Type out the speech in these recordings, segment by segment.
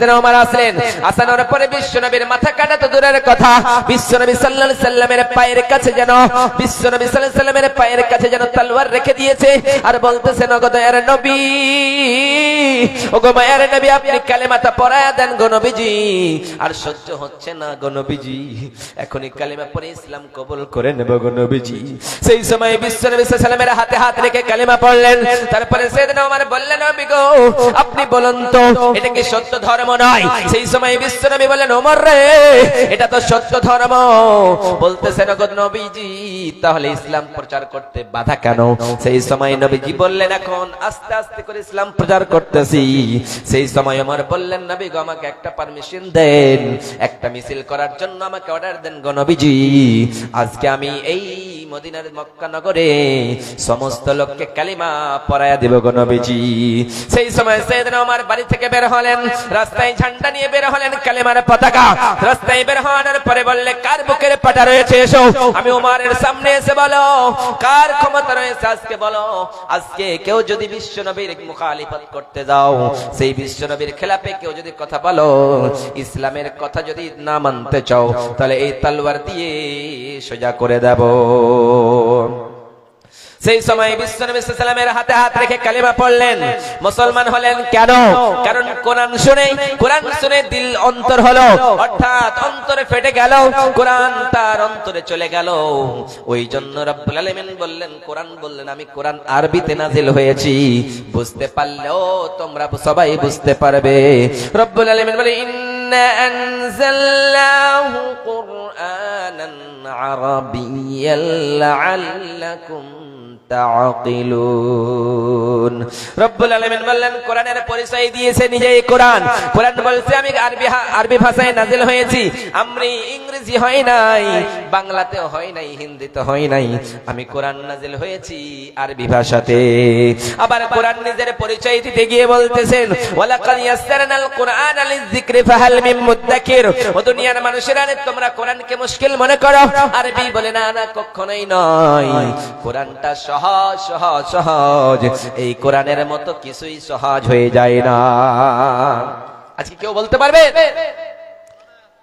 ওমর পরে বিশ্বনবীর মাথা কাটা তো দূরের কথা। বিশ্বনবী সাল্লাল্লাহু সাল্লামের পায়ের কাছে যেন, বিশ্বনবী সাল্লাল্লাহু আলাইহি পায়ের কাছে যেন তলোয়ার রেখে দিয়েছে। আর বলতেছে ওগো দয়ার নবী। নবী, আপনি কালেমাটা পড়ায়া দেন আর সহ্য হচ্ছে না এখনই কালেমা ইসলাম করে নেব সেই সময় আলাইহি সাল্লামের হাতে হাত রেখে কালেমা পড়লেন। তারপরে সেদিন ওমর বললেন নবী গো আপনি বলুন তো, এটা কি সত্য ধর্ম নয়? সেই সময় বিশ্বনবী বললেন, ওমর রে, এটা তো সত্য ধর্ম। বলতেছেন গো নবীজি, তাহলে ইসলাম প্রচার করতে বাধা কেন? সেই সময় নবীজি বললেন, এখন আস্তে আস্তে করে ইসলাম প্রচার করতেছি সেই সময় আমার বললেন, নবী গো, আমাকে একটা পারমিশন দেন, একটা মিছিল করার জন্য আমাকে অর্ডার দেন গো নবীজি। আজকে আমি এই মদিনার মক্কা নগরে সমস্ত লোককে কালিমা পরায়া দেব নবীজি। সেই সময় সেদিন আমার বাড়ি থেকে বের হলেন, রাস্তায় ঝান্ডা নিয়ে বের হলেন কালিমার পতাকা। রাস্তায় বের হওয়ার পরে বললে, কার বুকের পাটা রয়েছে, এসো। আমি উমারের সামনে এসে বলো, কার ক্ষমতা রয়েছে আজকে বলো। আজকে কেউ যদি বিশ্ব নবীর মুখালিফত করতে যাও, সেই বিশ্ব নবীর খেলাপে কেউ যদি কথা বলো, ইসলামের কথা যদি না মানতে চাও, তাহলে এই তলোয়ার দিয়ে সোজা করে দেব। সেই সময় বিশ্বনবী সাল্লামের হাতে হাত রেখে কালিমা পড়লেন। মুসলমান হলেন কেন? কারণ কোরআন শুনে কোরআন শুনে দিল অন্তর হলো। অর্থাৎ অন্তরে ফেটে গেল, কোরআন তার অন্তরে চলে গেল। ওই জন্য রব্বুল আলামিন বললেন, কোরআন বললেন, আমি কোরআন আরবিতে নাজিল হয়েছি। বুঝতে পারলেও তোমরা সবাই বুঝতে পারবে। রব্বুল আলামিন বলে, ইন্না أنزلناه قرآنا عربيا لعلكم আবার কোরআন নিজের পরিচয় দিতে গিয়ে বলতেছেন, ওয়ালাকাদ ইয়াসসারনাল কুরআনা লিযিকরি ফাহাল মিন দুনিয়ার মানুষেরা, তোমরা কোরআনকে মুশকিল মনে করো। আরবি বলে, না না, কখনোই নয়। কোরআনটা সহজ সহজ সহজ। এই কোরআনের মতো কিছুই সহজ হয়ে যায় না। আজকে কেউ বলতে পারবে?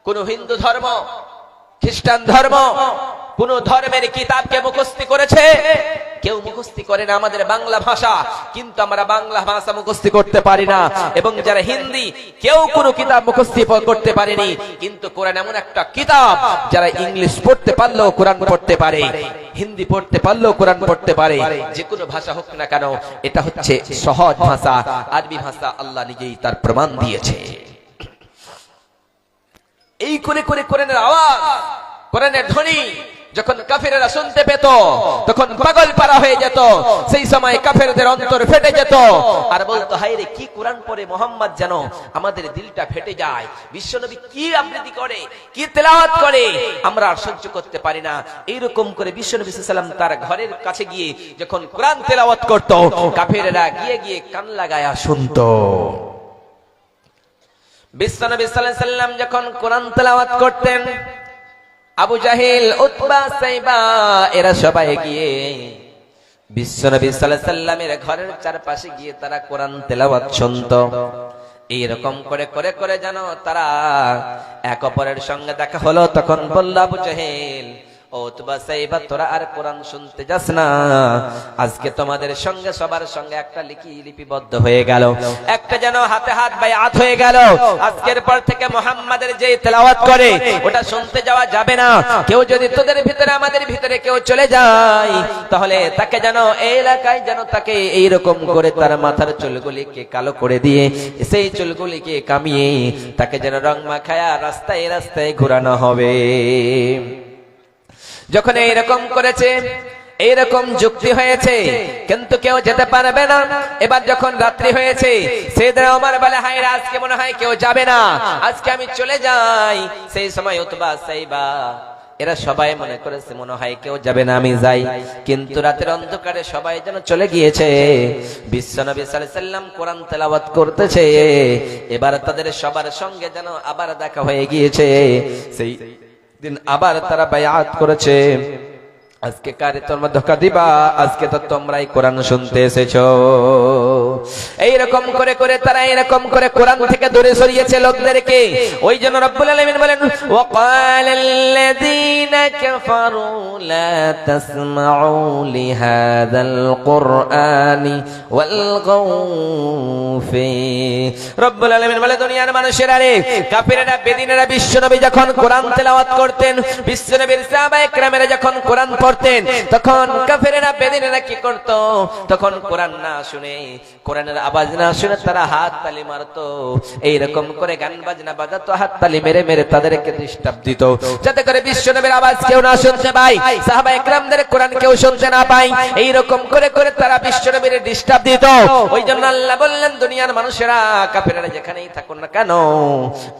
কোন হিন্দু ধর্ম, খ্রিস্টান ধর্ম, কোন ধর্মের কিতাবকে মুখস্থি করেছে? কেউ মুখস্থি করে না আমাদের বাংলা ভাষা, কিন্তু আমরা বাংলা ভাষা মুখস্থি করতে পারি না। এবং যারা হিন্দি, কেউ কোনো কিতাব মুখস্থি করতে পারেনি। কিন্তু কোরআন এমন একটা কিতাব যারা ইংলিশ পড়তে পারলেও কোরআন পড়তে পারে। হিন্দি পড়তে পারলেও কোরআন পড়তে পারে। যে কোনো ভাষা হোক না কেন, এটা হচ্ছে সহজ ভাষা। আরবি ভাষা আল্লাহ নিজেই তার প্রমাণ দিয়েছে। এই করে করে কোরআনের আওয়াজ, কোরআনের ধ্বনি যখন কাফেরেরা শুনতে পেত, তখন পাগল পারা হয়ে যেত। সেই সময় কাফেরদের অন্তর ফেটে যেত। আর বলতো হাই রে কি কোরআন পড়ে মোহাম্মদ যেন আমাদের দিলটা ফেটে যায়। বিশ্বনবী কি আবৃত্তি করে, কি তেলাওয়াত করে, আমরা আর সহ্য করতে পারি না। এইরকম করে বিশ্বনবী সাল্লাম তার ঘরের কাছে গিয়ে যখন কোরআন তেলাওয়াত করত, কাফেরেরা গিয়ে গিয়ে কান লাগায়া শুনতো। বিশ্বনবী সাল্লাম যখন কোরআন তেলাওয়াত করতেন আবু জাহিল, উতবা, সাইবা, এরা সবাই গিয়ে বিশ্বনবী সাল্লাল্লাহু সাল্লামের ঘরের চারপাশে গিয়ে তারা কোরআন তেলাওয়াত শুনতো। এইরকম করে করে করে জানো তারা এক অপরের সঙ্গে দেখা হলো, তখন বলল আবু জাহিল আমাদের ভিতরে কেউ চলে যায়, তাহলে তাকে যেন এই এলাকায় যেন তাকে এইরকম করে তার মাথার চুলগুলিকে কালো করে দিয়ে, সেই চুলগুলিকে কামিয়ে তাকে যেন রং মাখায়া রাস্তায় রাস্তায় ঘোরানো হবে। যখন এইরকম করেছে, এইরকম যুক্তি হয়েছে, কিন্তু কেউ যেতে পারবে না। এবার যখন রাত্রি হয়েছে, সেদিন আমার বলে হাই আজকে মনে হয় কেউ যাবে না। আজকে আমি চলে যাই। সেই সময় উতবা সাইবা, এরা সবাই মনে করেছে, মনে হয় কেউ যাবে না, আমি যাই। কিন্তু রাতের অন্ধকারে সবাই যেন চলে গিয়েছে। বিশ্বনবী সাল্লাম কোরআন তেলাওয়াত করতেছে। এবার তাদের সবার সঙ্গে যেন আবার দেখা হয়ে গিয়েছে। সেই দিন আবার তারা বায়াত করেছে। আজকে কারে তোমরা ধোকা দিবা? আজকে তো তোমরাই কোরআন শুনতে এসেছ। এইরকম করে করে তারা এরকম করে কোরআন থেকে দূরে সরিয়েছে লোকদেরকে ওই জন্য রব্বুল আলামিন বলেন وقال الذين كفروا لا تسمعوا لهذا القرآن والغوا فيه রব্বুল আলামিন বলে দুনিয়ার মানুষেরা রে কাফিরেরা বেদিনেরা বিশ্বনবী যখন কোরআন তেলাওয়াত করতেন বিশ্বনবীর সাহাবা একরামেরা যখন কোরআন পড়তেন তখন কাফিরেরা বেদিনেরা কি করত তখন কোরআন না শুনে কোরআনের আওয়াজ না শুনে তারা হাত তালি মারতো। এইরকম করে গান বাজনা বাজাতো, হাত তালি মেরে মেরে তাদেরকে ডিস্টার্ব দিত। যাতে করে বিশ্বনবীর আওয়াজ কেউ না শুনতে পায়, সাহাবা একরামদের কোরআন কেউ শুনতে না পায়। এইরকম করে করে তারা বিশ্বনবীর ডিস্টার্ব দিত। ওই জন্য আল্লাহ বললেন, দুনিয়ার মানুষেরা কাফেরেরা যেখানেই থাকুন না কেন,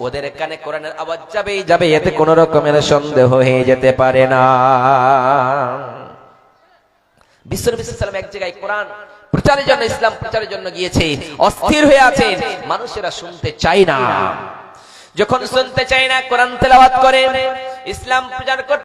ওদের কানে কোরআনের আওয়াজ যাবেই যাবে, এতে কোনো রকমের সন্দেহ হয়ে যেতে পারে না। বিশ্বনবী সাল্লাম এক জায়গায় কোরআন প্রচারের জন্য, ইসলাম প্রচারের জন্য গিয়েছে, অস্থির হয়ে আছেন মানুষেরা শুনতে চায় না। যখন শুনতে চায় না, কোরআন তেলাবাদ করে, ইসলাম প্রচার করতে